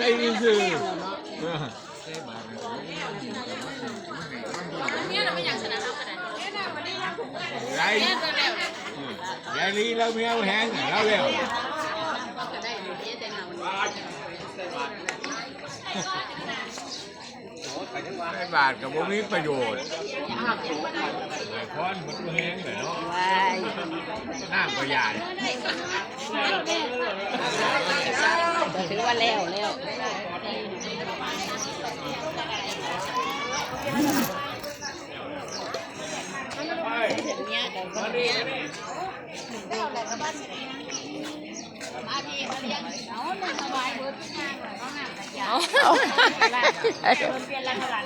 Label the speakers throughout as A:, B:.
A: ส่ซื่อเออ
B: เนี่ยเราไม่อยากชนะเราขนาดนี้
A: ยาย
B: เนี่ยเราแล้ว
A: ยายลีเราเมียแห้งเราแล้ว
B: ก็ได้เนี่ยแต่เงา
A: ไอ้บาทกับบ่มีประโยชน์ไอ้พรมันแห้งเลยเนาะ
B: ว้าย
A: น้ำก็ยาย
B: ก็ถือ ว่าแล้วแล้วเนี่ยแต่ก็เนี่ยแล้วอะไรก็บ้านมาดีมาเลี้ยงเอาสบายเบิร์ดทุกอย่างเลยเอาหนักยาวเปลี่ยนอะไรหลัง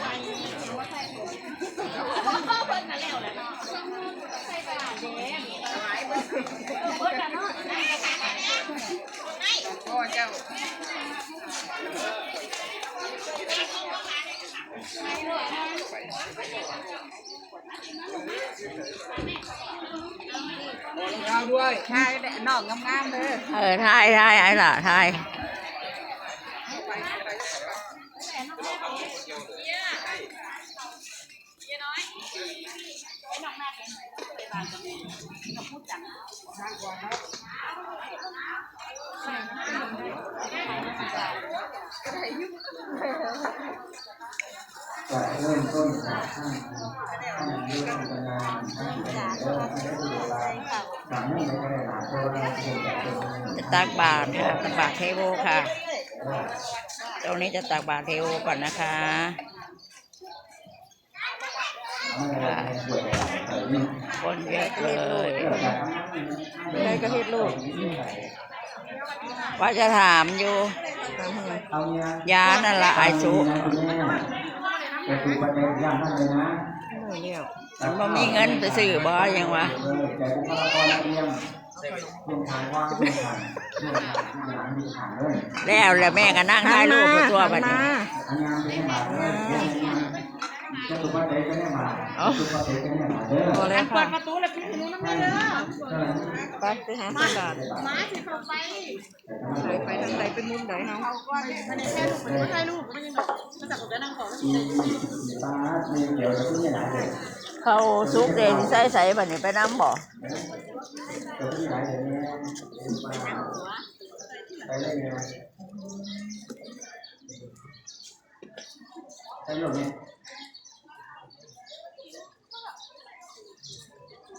B: เจ้า
A: เอาด้วย
C: ใช่น้องงามๆเลย
B: เออทายทายไอ้ล่ะทาย
D: จ จะเริ่มต้นจากท่านท่านเรื่องปัญญาท่านเรื่องที่ได้ดูแลสามีในกระดาษตัวเราเป็นแบบเป็น
B: จะตักบาตรค่ะตักบาตรเทโวค่ะ ตรงนี้จะตักบาตรเทโวก่อนนะคะคนเยอะเลย
C: ได้ก็เฮ็ดลูก
B: ว่าจะถามอยู่
D: ย
B: ยานั่นละไอซุ
D: จะถูกประเด็นย่างท่านเลยนะ
B: มันบ่มีเงินไปซื้อบ่ยังวะ
D: แต่บุคลากรนักเรียนเรียนทางว่างเรียนทางเรียนทางเรียนทางมีทางเลย
B: แล้วแล้วแม่ก็นั่งถ่ายรูปไปตัวบัดนี้
D: อันงานเป็นมาเลยเรียนงานจะถูกประเด็นก็ได้มาถูกประเด็นก็ได้มาเด้อ
C: พอแล้วค่ะ
D: ไป
C: ไปหาสลัดไปทางไหนเป็นมุมไหนเนาะ
D: ตามีเกี่ยวกับที่ไหนเลย
B: เขาซุกเดงใส่ใส่บัดนี้ไปน้ำบ่
D: กับที่ไหนเลยเนี่ยไปได้ไงไปหลบเนี่ย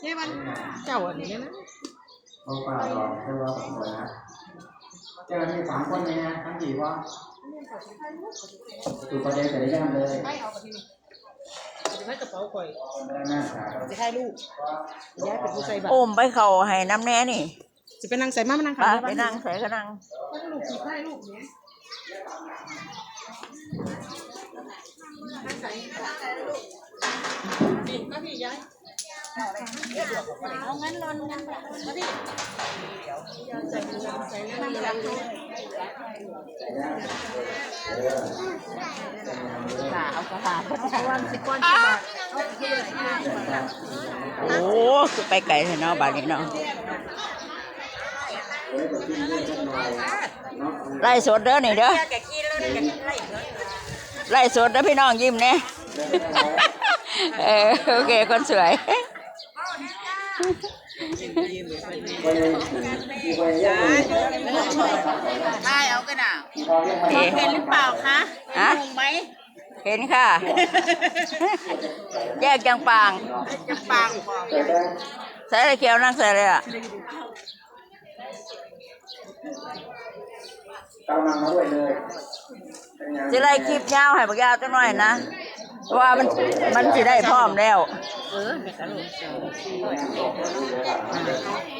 C: นี่มันเจ้าอันนี้นะ
D: เอาป่าหรอกเรียกว่าสองคนนะเจอที่สามคนเนี่ยทั้งกี่วะถูกประเด็นแต่ได้ยังเลย
C: จะให้กระเป๋าข่อยจะให้ลูกย้ายเป็นผู้ใส่บัตร
B: โอมไปเขาให้น้ำแน่นี่
C: จะไปนั่งใส่มามานั่ง
B: ไป
C: ขา
B: ไปนั่งใส่ก็นั่ง
C: ลูกขี่ให้ลูกเนี้าย
B: เอากระถางวันสิบวันโอ้คือไปไกลเถอะเนาะบานนี้เนาะไล่สดเด้อนี่เด้อไล่สดเด้อพี่น้องยิ้มเนี่ยเออโอเคคนสวย
D: ไปไปยัง
C: ใช่เอากันอะ
B: เห็น
C: เห็นหรือเปล่าคะ
B: ฮะ
C: งงไหม
B: เห็นค่ะ แยกจังปาง
C: จะปังบอก
D: เกิดได้
B: ใส่อะไรเขียวนั่งใส่เลยอะ
D: กำลังมาด้วยเลย
B: สิไล่คลิปยาวให้บักยาวจังหน่อยนะเพราะ ว่ามันมันสิได้พร้อมแล้ว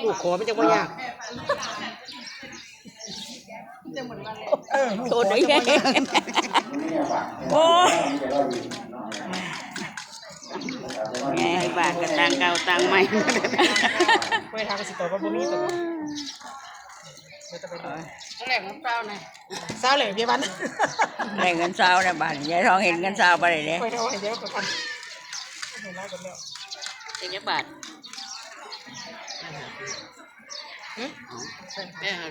C: ลูกขอมันจะว่ายาก
B: โทษด้วยโอ้ยไงบาทกันตังเก่าตังใหม่
C: ไปทางสิต่อกับ บุรีต่อแหล่งน้ำเปล่านะเศร้าเลยพี่วัน
B: ได้เงินเช้าเนี่ยบาทยายทองเห็นเงินเช้าไปเลยเนี่ย
C: ไปเท่าไหร่เดี๋ยวก่อนเห็นแล้วกันแล้ว
B: เป็นยักบาท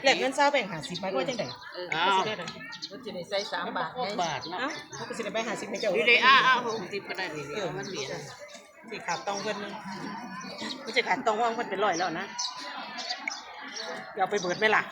C: แลกเงินเศร้าแบ่งหาสิบไปก็จังได๋
E: อ้าว
C: สิได้ได๋
E: มันจะได้ใส่สามบาทไงบาทเนาะ
C: เอ้าเขาก็สิได้ไปหาสิบให้เจ้า
E: ดีเลยอ้าอ้าหกสิบก็ได้ดีเลยมันเหรียญ
C: สิขาดตองเพิ่นไม่ใช่ขาดตองว่างเพิ่นเป็นร้อยแล้วนะ อยาเอาไปเบิดไหมล่ะ